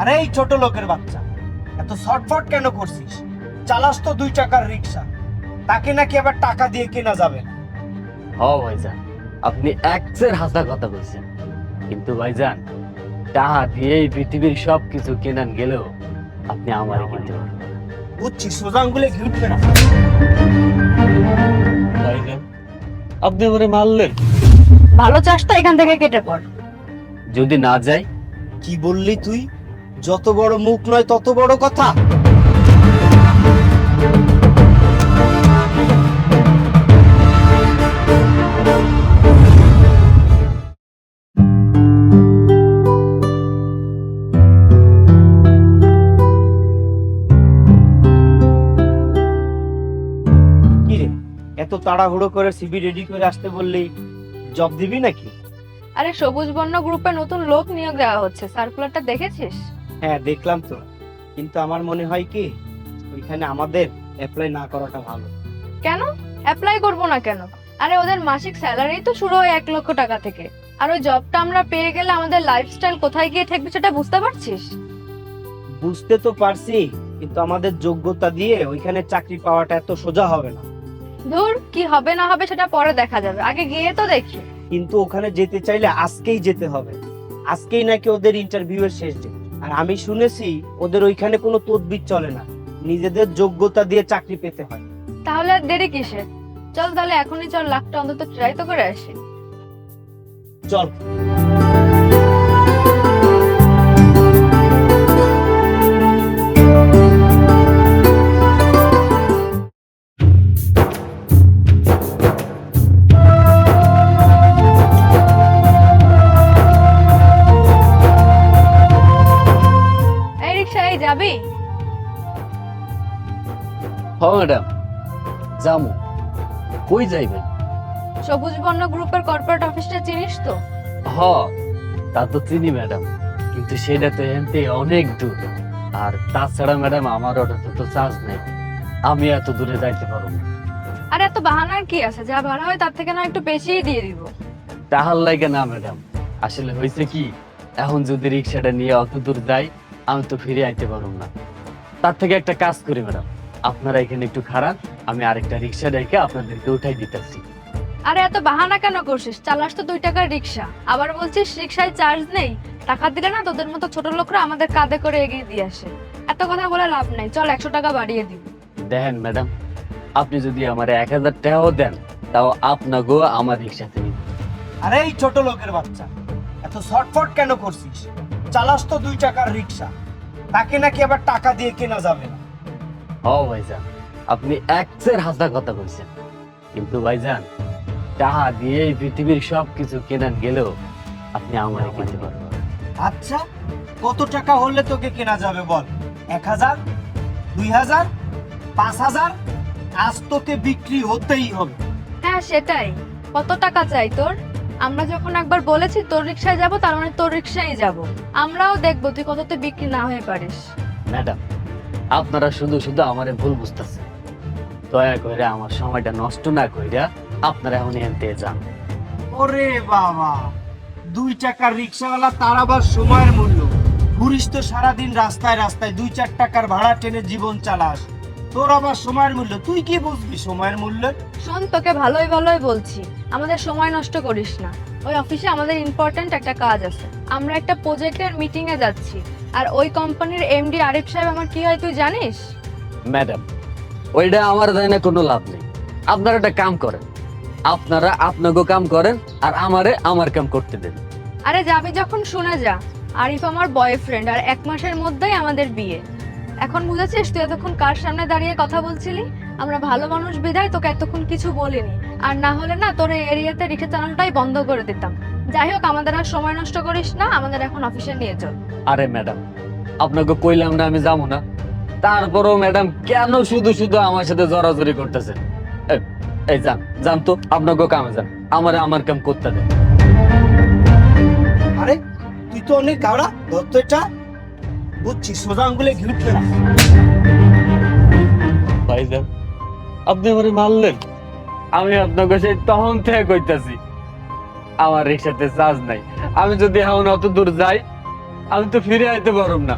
আরে এই ছোট লোকের বাচ্চা। এত শর্টফট কেন করছিস? চালাস তো দুই টাকার রিক্সা। তাকে নাকি আবার টাকা দিয়ে কেনা যাবে না। হ ভাইজান আপনি একচের হাসা কথা বলছেন। কিন্তু ভাইজান টাহা দিয়ে এই পৃথিবীর সব কিছু কেনান গেলেও আপনি আমারই কিনতে পারবেন। বুঝছি সোজা আঙ্গুলে ঘি উঠবে না। ভাইজান আপনি আমারে মারলেন। ভালো চাষটা এখান থেকে কেটে পড়। যদি না যাই কি বললি তুই? যত বড় মুখ নয়, তত বড় কথা। এত তাড়াহুড়ো করে সিবি রেডি করে আসতে বললি জব দিবি নাকি? আরে সবুজ বর্ণ গ্রুপে নতুন লোক নিয়োগ দেওয়া হচ্ছে সার্কুলারটা দেখেছিস? হ্যাঁ দেখলাম তো। কিন্তু আমার মনে হয় কি ওইখানে আমাদের অ্যাপ্লাই না করাটা ভালো। কেন? অ্যাপ্লাই করব না কেন? আরে ওদের মাসিক স্যালারি তো শুরু হয় এক লক্ষ টাকা থেকে। আর ওই জবটা আমরা পেয়ে গেলে আমাদের লাইফস্টাইল কোথায় গিয়ে ঠেকবে সেটা বুঝতে পারছিস? বুঝতে তো পারছি কিন্তু আমাদের যোগ্যতা দিয়ে ওইখানে চাকরি পাওয়াটা এত সোজা হবে না। ধুর কি হবে না হবে সেটা পরে দেখা যাবে। আগে গিয়ে তো দেখি। কিন্তু ওখানে যেতে চাইলে আজকেই যেতে হবে। আজকেই নাকি ওদের ইন্টারভিউ এর শেষ ডেট আর আমি শুনেছি ওদের ওইখানে কোনো তদবির চলে না। নিজেদের যোগ্যতা দিয়ে চাকরি পেতে হয়। তাহলে আর দেরি কিসের? চল তাহলে এখনই চল লাখটা অন্তত ট্রাই তো করে আসি। চল। ম্যাডাম যামু। কই যাইবেন সবুজ বর্ণ গ্রুপের কর্পোরেট অফিসটা চিনিস তো? হ তা তো চিনি ম্যাডাম কিন্তু সেটা তো এনতে অনেক দূর। আর তাছাড়া ম্যাডাম আমার অটোতে তো চার্জ নেই। আমি এত দূরে যাইতে পারব না। আরে এত বাহানার কি আছে? যা ভাড়া হয় তার থেকে না একটু বেশিই দিয়ে দিব। তাহার লাগে না ম্যাডাম আসলে হয়েছে কি এখন যদি রিক্সাটা নিয়ে অত দূর যাই আমি তো ফিরে আইতে পারব না। তার থেকে একটা কাজ করি ম্যাডাম আপনারা এখানে একটু খারাপ আমি আরেকটা রিক্সা রেখে আপনাদেরকে উঠাই দিতেছি। আরে এত বাহানা কেন করছিস? চালাস তো দুই টাকার রিক্সা। আবার বলছিস রিক্সায় চার্জ নেই টাকা দিলে না তোদের মতো ছোট লোকরা আমাদের কাঁধে করে এগিয়ে দিয়ে আসে। এত কথা বলে লাভ নেই চল একশো টাকা বাড়িয়ে দিব দেখেন ম্যাডাম আপনি যদি আমার এক হাজার টাকাও দেন তাও আপনাকেও আমার রিক্সাতে নিন আরে এই ছোট লোকের বাচ্চা এত শর্টফট কেন করছিস? চালাস তো দুই টাকার রিক্সা তাকে নাকি আবার টাকা দিয়ে কেনা যাবে না। ও ভাইজান আপনি একচের হাসা কথা বলছেন। কিন্তু ভাইজান টাকা দিয়ে পৃথিবীর সব কিছু কেনান গেলেও আপনি আমার কিনতে পারবেন আচ্ছা কত টাকা হলে তোকে কেনা যাবে বল? এক হাজার দুই হাজার পাঁচ হাজার? আজ তোকে বিক্রি হতেই হবে। হ্যাঁ সেটাই। কত টাকা চাই তোর? আমরা যখন একবার বলেছি তোর রিক্সায় যাব তার মানে তোর রিক্সায় যাব। আমরাও দেখব তুই কততে বিক্রি না হয়ে পারিস। ম্যাডাম আপনারা শুধু শুধু আমারে ভুল বুঝতেছেন। দয়া করে আমার সময়টা নষ্ট না কইরা আপনারা এখন থেকে যান। ওরে বাবা দুই টাকার রিক্সাওয়ালা তার আবার সময়ের মূল্য। ঘুরিস তো সারাদিন রাস্তায় রাস্তায় দুই চার টাকার ভাড়া টেনে জীবন চালাস। তোর আবার সময়ের মূল্য। তুই কি বুঝবি সময়ের মূল্য? শোন তোকে ভালোই ভালোই বলছি। আমাদের সময় নষ্ট করিস না। ওই অফিসে আমাদের ইম্পর্ট্যান্ট একটা কাজ আছে। আমরা একটা প্রজেক্টের মিটিং এ যাচ্ছি। আর ওই কোম্পানির এমডি আরিফ সাহেব আমার কি হয় তুই জানিস? ম্যাডাম ওইটা আমার জানি কোনো লাভ নেই। আপনারা একটা কাম করেন। আপনারা আপনাকে কাম করেন আর আমারে আমার কাম করতে দেন। আরে যাবি যখন শুনে যা আরিফ আমার বয়ফ্রেন্ড আর এক মাসের মধ্যেই আমাদের বিয়ে। এখন বুঝেছিস তুই এতক্ষণ কার সামনে দাঁড়িয়ে কথা বলছিলি? আমরা ভালো মানুষ বিদায় তোকে এতক্ষণ কিছু বলিনি। আর না হলে না তোর এরিয়াতে রিক্সা চালানোটাই বন্ধ করে দিতাম। যাই হোক আমাদের আর সময় নষ্ট করিস না আমাদের এখন অফিসে নিয়ে চল। আরে ম্যাডাম আপনাকে কইলাম না আমি যাব না। তারপরও ম্যাডাম কেন শুধু শুধু আমার সাথে জড়াজড়ি করতেছেন? এই- যান যান তো আপনাকে কামে যান। আমার আমার কাম করতে দেন। আরে তুই তো অনেক গাড়া ধরতো এটা। বুঝছি সোজা আঙ্গুলে ঘি উঠবে না। ভাইজান আপনি আমারে মারলেন। আমি আপনাকে সেই তখন থেকে কইতাছি। আমার রিক্সাতে চার্জ নাই। আমি যদি এখন অত দূর যাই আমি তো ফিরে আইতে পারব না।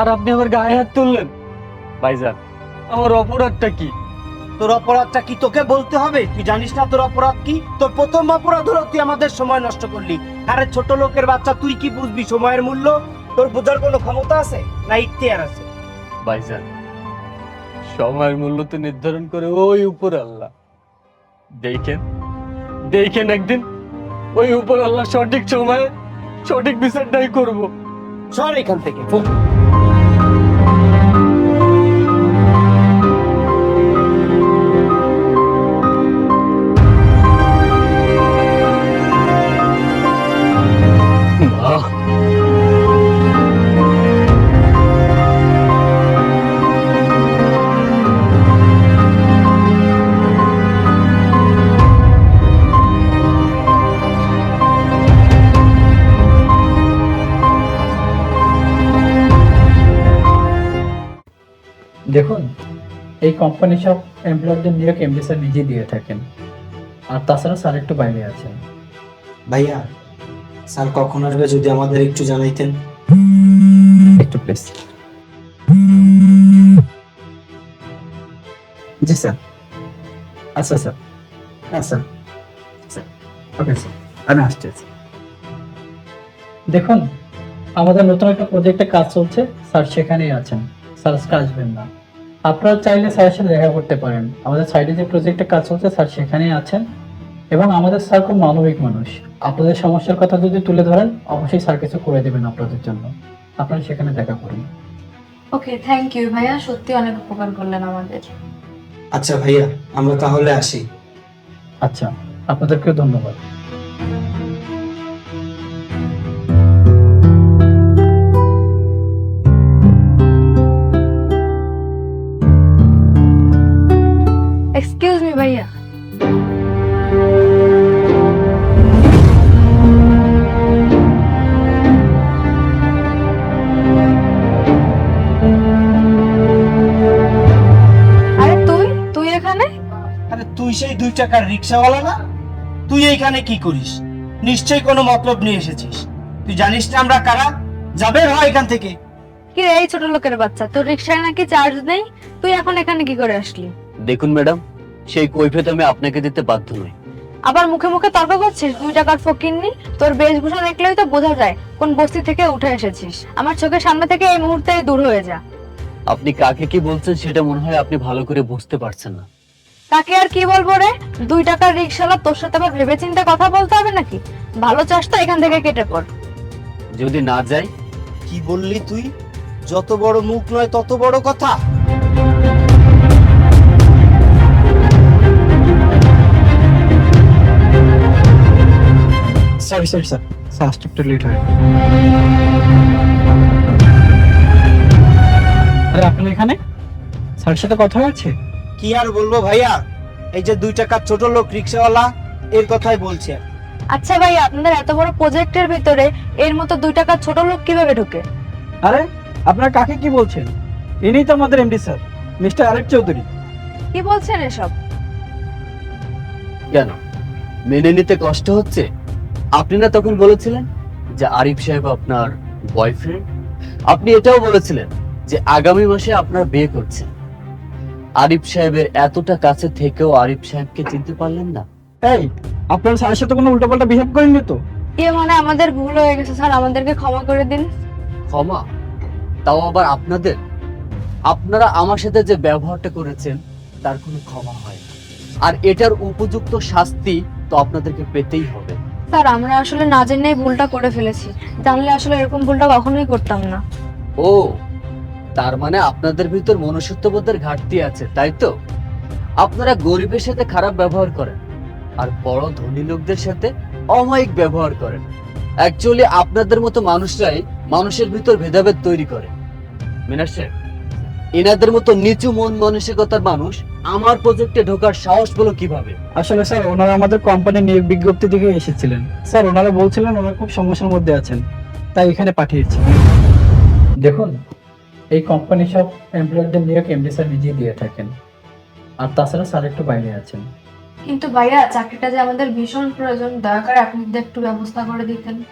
আর আপনি আমার গায়ে হাত তুললেন। ভাইজান আমার অপরাধটা কি? তোর অপরাধটা কি তোকে বলতে হবে? তুই জানিস না তোর অপরাধ কি? তোর প্রথম অপরাধ হলো তুই আমাদের সময় নষ্ট করলি। আরে ছোট লোকের বাচ্চা তুই কি বুঝবি সময়ের মূল্য? তোর বোঝার কোনো ক্ষমতা আছে? না ইখতিয়ার আছে? ভাইজান সময়ের মূল্য তো নির্ধারণ করে ওই উপর আল্লাহ। দেখেন দেখেন একদিন ওই উপর আল্লাহ সঠিক সময়ে সঠিক বিচারটাই করব। সর এখান থেকে কোম্পানি সব এমপ্লয়ারদের নিয়োগ এমডি স্যার নিজেই দিয়ে থাকেন। আর তাছাড়া স্যার একটু বাইরে আছেন। ভাইয়া স্যার কখন আসবে যদি আমাদের একটু জানাইতেন? একটু প্লিজ জি স্যার আচ্ছা স্যার হ্যাঁ স্যার ওকে স্যার আমি আসছি দেখুন আমাদের নতুন একটা প্রজেক্টে কাজ চলছে। স্যার সেখানেই আছেন। স্যার আজকে আসবেন না। আপনারা চাইলে স্যারের সাথে দেখা করতে পারেন। আমাদের সাইডে যে প্রজেক্টে কাজ চলছে স্যার সেখানেই আছেন। এবং আমাদের স্যার খুব মানবিক মানুষ। আপনাদের সমস্যার কথা যদি তুলে ধরেন অবশ্যই স্যার কিছু করে দেবেন আপনাদের জন্য। আপনারা সেখানে দেখা করুন। ওকে থ্যাংক ইউ ভাইয়া। সত্যি অনেক উপকার করলেন আমাদের। আচ্ছা ভাইয়া আমরা তাহলে আসি। আচ্ছা আপনাদেরকেও ধন্যবাদ। টাকার রিক্সাওয়ালা না? তুই এইখানে কি করিস? নিশ্চয়ই কোনো মতলব নিয়ে এসেছিস। তুই জানিস না আমরা কারা? যাবে হয় এখান থেকে। কি এই ছোট লোকের বাচ্চা তোর রিক্সায় নাকি চার্জ নেই? তুই এখন এখানে কি করে আসলি? দেখুন ম্যাডাম সেই কৈফিয়ত আমি আপনাকে দিতে বাধ্য নই। আবার মুখে মুখে তর্ক করছিস? দুই টাকার ফকিরনি তোর বেশভূষা দেখলেই তো বোঝা যায় কোন বস্তি থেকে উঠে এসেছিস। আমার চোখের সামনে থেকে এই মুহূর্তে দূর হয়ে যা। আপনি কাকে কি বলছেন সেটা মনে হয় আপনি ভালো করে বুঝতে পারছেন না। তাকে আর কি বলব রে? দুই টাকার রিক্সালা তোর সাথে আবার ভেবেচিন্তে কথা বলতে হবে নাকি? ভালো চাস তো এখান থেকে কেটে পড়। যদি না যাই কি বললি তুই? যত বড় মুখ নয় তত বড় কথা। সরি সরি স্যার স্যার আসতে একটু লেট হয়। আরে আপনি এখানে? স্যারের সাথে কথা হয়েছে? কি আর বলব ভাইয়া? এই যে দুই টাকার ছোট লোক রিক্সাওয়ালা এর কথাই বলছে। আচ্ছা ভাই আপনাদের এত বড় প্রজেক্টের ভিতরে এর মতো দুই টাকার ছোট লোক কীভাবে ঢুকে? আরে আপনার কাকে কি বলছেন? ইনি তো আমাদের এমডি স্যার মিস্টার আরেক চৌধুরী। কি বলছেন এসব? কেন? মেনে নিতে কষ্ট হচ্ছে? আপনি না তখন বলেছিলেন যে আরিফ সাহেব আপনার বয়ফ্রেন্ড আপনি এটাও বলেছিলেন যে আগামী মাসে আপনার বিয়ে করছেন। আরিফ সাহেবের এতটা কাছে থেকেও আরিফ সাহেবকে চিনতে পারলেন না। এই আপনার স্যারের সাথে কোনো উল্টোপাল্টা বিহেভ করেননি তো? ইয়ে মানে আমাদের ভুল হয়ে গেছে স্যার। আমাদেরকে ক্ষমা করে দিন। ক্ষমা? তাও আবার আপনাদের? আপনারা আমার সাথে যে ব্যবহারটা করেছেন তার কোনো ক্ষমা হয় না। আর এটার উপযুক্ত শাস্তি তো আপনাদেরকে পেতেই হবে। স্যার আমরা আসলে না জেনেই ভুলটা করে ফেলেছি। জানলে আসলে এরকম ভুলটা কখনোই করতাম না। ও তার মানে আপনাদের ভিতর মনুষ্যত্ববোধের ঘাটতি আছে তাই তো? আপনারা গরিবের সাথে খারাপ ব্যবহার করেন আর বড় ধনী লোকদের সাথে অমায়িক ব্যবহার করেন। অ্যাকচুয়ালি আপনাদের মতো মানুষরাই মানুষের ভিতর ভেদাভেদ তৈরি করে। মিনার সাহেব এনাদের মতো নিচু মন মানসিকতার মানুষ আমার প্রজেক্টে ঢোকার সাহস পেল কীভাবে? আসলে স্যার ওনারা আমাদের কোম্পানির নিয়োগ বিজ্ঞপ্তি থেকে এসেছিলেন। স্যার ওনারা বলছিলেন ওনারা খুব সমস্যার মধ্যে আছেন তাই এখানে পাঠিয়েছি। দেখুন এই কোম্পানি সব এমপ্লয়ারদের নিয়োগ এমডি স্যার নিজেই দিয়ে থাকেন। আর তাছাড়া স্যার একটু বাইরে আছেন। কিন্তু ভাইয়া চাকরিটা যে আমাদের ভীষণ প্রয়োজন দয়া করে আপনি যদি একটু ব্যবস্থা করে দিতেন।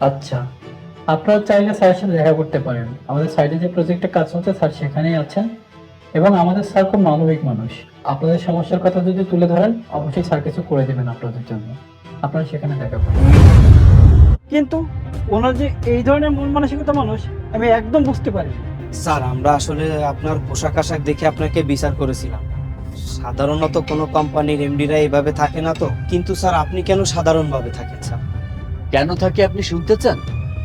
আচ্ছা। আপনারা চাইলে স্যারের সাথে দেখা করতে পারেন। আমাদের সাইডে যে প্রজেক্টে কাজ হচ্ছে স্যার সেখানেই আছেন। এবং আমাদের স্যার খুব মানবিক মানুষ। আপনাদের সমস্যার কথা যদি তুলে ধরেন অবশ্যই স্যার কিছু করে দেবেন আপনাদের জন্য। আপনারা সেখানে দেখা করেন। কিন্তু ওনার যে এই ধরনের মন মানসিকতা মানুষ আমি একদম বুঝতে পারি স্যার, আমরা আসলে আপনার পোশাক আশাক দেখে আপনাকে বিচার করেছিলাম। সাধারণত কোনো কোম্পানির এমডিরা এভাবে থাকে না তো। কিন্তু স্যার, আপনি কেন সাধারণভাবে থাকেন, স্যার? কেন থাকে আপনি শুনতে চান?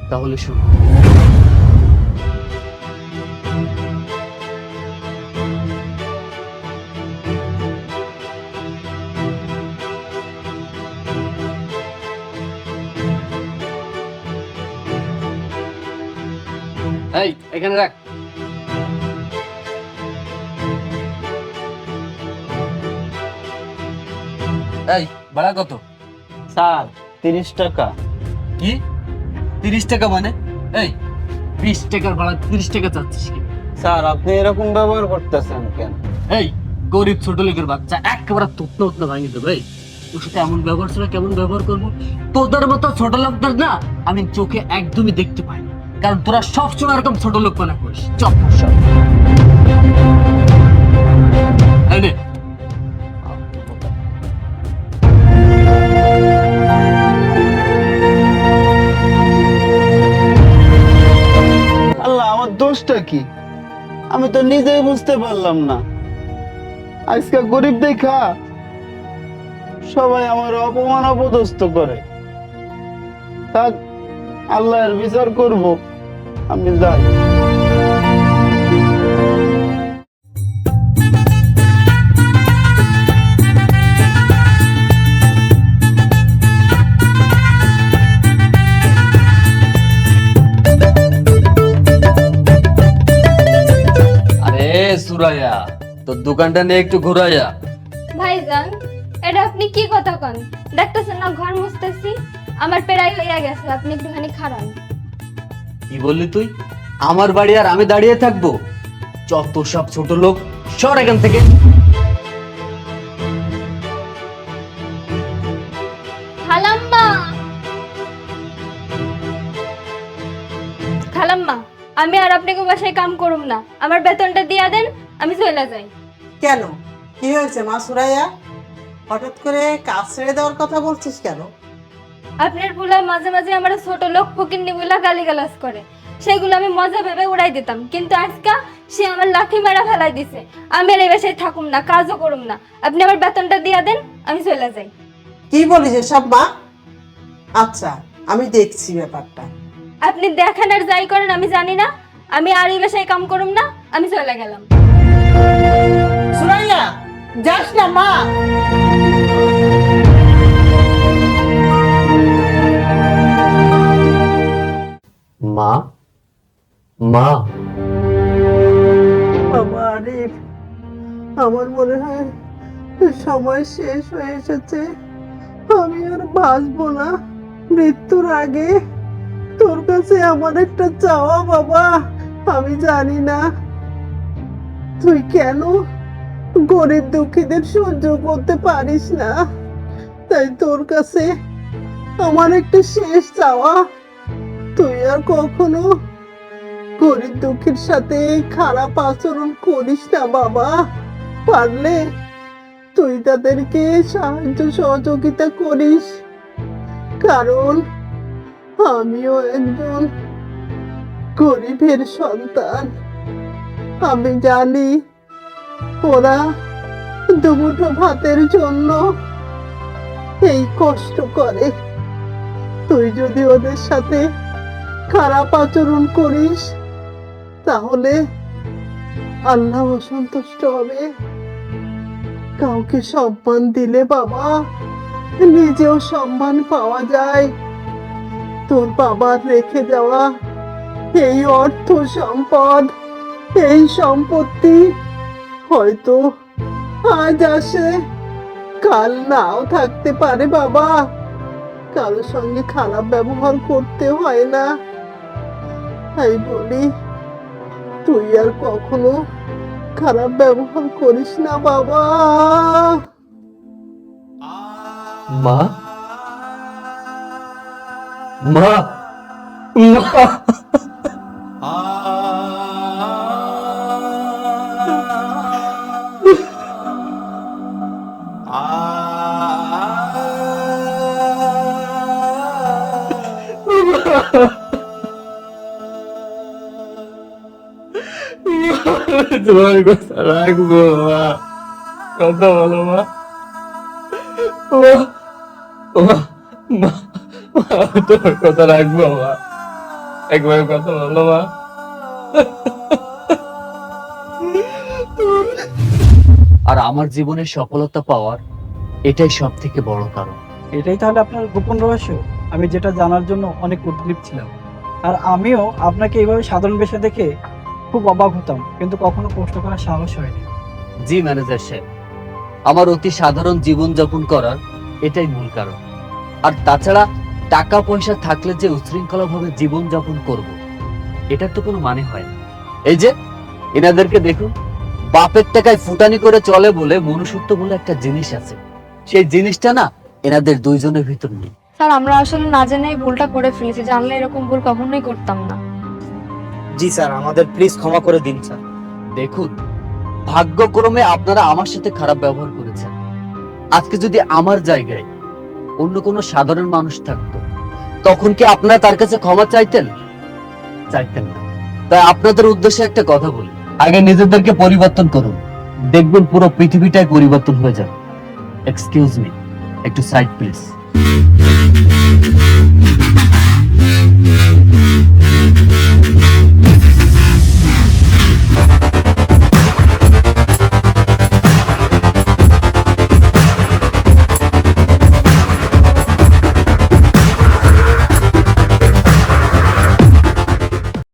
তাহলে শুনুন। এই, এখানে রাখ। এই ভাড়া কত? স্যার তিরিশ টাকা। কি? তিরিশ টাকা মানে? এই বিশ টাকার ভাড়া তিরিশ টাকা চাচ্ছিস কি স্যার আপনি এরকম ব্যবহার করতেছেন কেন? এই গরিব ছোট লোকের বাচ্চা একেবারে তুতনা উতনা ভাঙিয়ে দেবে এই। তোর সাথে এমন ব্যবহার ছিল কেমন ব্যবহার করব? তোদের মতো ছোট লোকদের না আমি চোখে একদমই দেখতে পাই না। কারণ তোরা সবসময় এরকম ছোট লোক পানা করিস। চপ সব দোষটা কি? আমি তো নিজেই বুঝতে পারলাম না। আজকে গরিব দেখা সবাই আমার অপমান অপদস্থ করে। থাক, আল্লাহর বিচার করব, আমি যাই। আরে সুরাইয়া তোর দোকানটা নিয়ে একটু ঘুরাইয়া। ভাইজান এটা আপনি কি কথা কন? দেখতেছেন না ঘর মুছতেছি আমার পেরাই হইয়া গেছে আপনি একটুখানি খারান। কি বললি তুই? আমার বাড়ি আর আমি দাঁড়িয়ে থাকব? যত সব ছোট লোক সর এখান থেকে। খালাম্মা! খালাম্মা আমি আর আপনাকে বাসায় কাম করুম না। আমার বেতনটা দিয়া দেন আমি চলে যাই। কেন? কি হয়েছে মা সুরাইয়া? হঠাৎ করে কাজ ছেড়ে দেওয়ার কথা বলছিস কেন? আপনার পুলা মাঝে মাঝে আমার ছোট লোক ফকিন্নি বইলা গালিগালাজ করে। সেগুলো আমি মজা ভেবে উড়াই দিতাম। কিন্তু আজকে সে আমার লাঠি মেরা ফেলাই দিছে। আমি আর এই বাসায় থাকুম না কাজও করুম না। আপনি আমার বেতনটা দিয়া দেন আমি চলে যাই। কি বলিস এসব মা? আচ্ছা আমি দেখছি ব্যাপারটা। আপনি দেখেন আর যাই করেন আমি জানি না। আমি আর এই বাসায় কাম করুম না আমি চলে গেলাম। সুরাইয়া যাস না মা। মা? মা? বাবা আরিফ আমার মনে হয় সময় শেষ হয়ে এসেছে। আমি আর বাঁচবো না। মৃত্যুর আগে তোর কাছে আমার একটা চাওয়া বাবা। আমি জানি না তুই কেন গরিব দুঃখীদের সহ্য করতে পারিস না? তাই তোর কাছে আমার একটা শেষ চাওয়া। তুই আর কখনো গরিব দুঃখীর সাথে খারাপ আচরণ করিস না বাবা। পারলে তুই তাদেরকে সাহায্য সহযোগিতা করিস। কারণ আমিও একজন গরিবের সন্তান। আমি জানি ওরা দুমুঠো ভাতের জন্য এই কষ্ট করে। তুই যদি ওদের সাথে খারাপ আচরণ করিস, তাহলে আল্লাহ অসন্তুষ্ট হবে। কাউকে সম্মান দিলে বাবা নিজেও সম্মান পাওয়া যায়। তোর বাবার রেখে যাওয়া এই অর্থ সম্পদ এই সম্পত্তি হয়তো আজ আসে। কাল নাও থাকতে পারে বাবা। কারোর সঙ্গে খারাপ ব্যবহার করতে হয় না। তাই বলি, তুই আর কখনো খারাপ ব্যবহার করিস না বাবা। মা? মা? তোমার কথা রাখব মা। কথা বলো মা। তোমার কথা রাখব মা। একবার কথা বলো মা। আর আমার জীবনের সফলতা পাওয়ার এটাই সব থেকে বড় কারণ। এটাই তাহলে আপনার গোপন রহস্য। আমি যেটা জানার জন্য অনেক উদ্গ্রীব ছিলাম। আর আমিও আপনাকে এইভাবে সাধারণ বেশে দেখে খুব অবাক হতাম কিন্তু কখনো প্রশ্ন করার সাহস হয়নি। জি ম্যানেজার সাহেব। আমার অতি সাধারণ জীবন যাপন করার এটাই মূল কারণ। আর তাছাড়া টাকা পয়সা থাকলে যে উশৃঙ্খলা ভাবে জীবন যাপন করব এটার তো কোনো মানে হয় না। এই যে এনাদেরকে দেখুন বাপের টাকায় ফুটানি করে চলে বলে মনুষ্যত্ব বলে একটা জিনিস আছে। সেই জিনিসটা না এনাদের দুইজনের ভিতর নেই। স্যার আমরা আসলে না জেনেই ভুলটা করে ফেলেছি জানলে এরকম ভুল কখনোই করতাম না। জি স্যার, আমাদের প্লিজ ক্ষমা করে দিন স্যার। দেখুন, ভাগ্যক্রমে আপনারা আমার সাথে খারাপ ব্যবহার করেছেন। আজকে যদি আমার জায়গায় অন্য কোনো সাধারণ মানুষ থাকতো, তখন কি আপনারা তার কাছে ক্ষমা চাইতেন? চাইতেন না। তাই আপনাদের উদ্দেশ্যে একটা কথা বলি। আগে নিজেদেরকে পরিবর্তন করুন। দেখবেন পুরো পৃথিবীটাই পরিবর্তন হয়ে যাবে। এক্সকিউজ মি একটু সাইড প্লিজ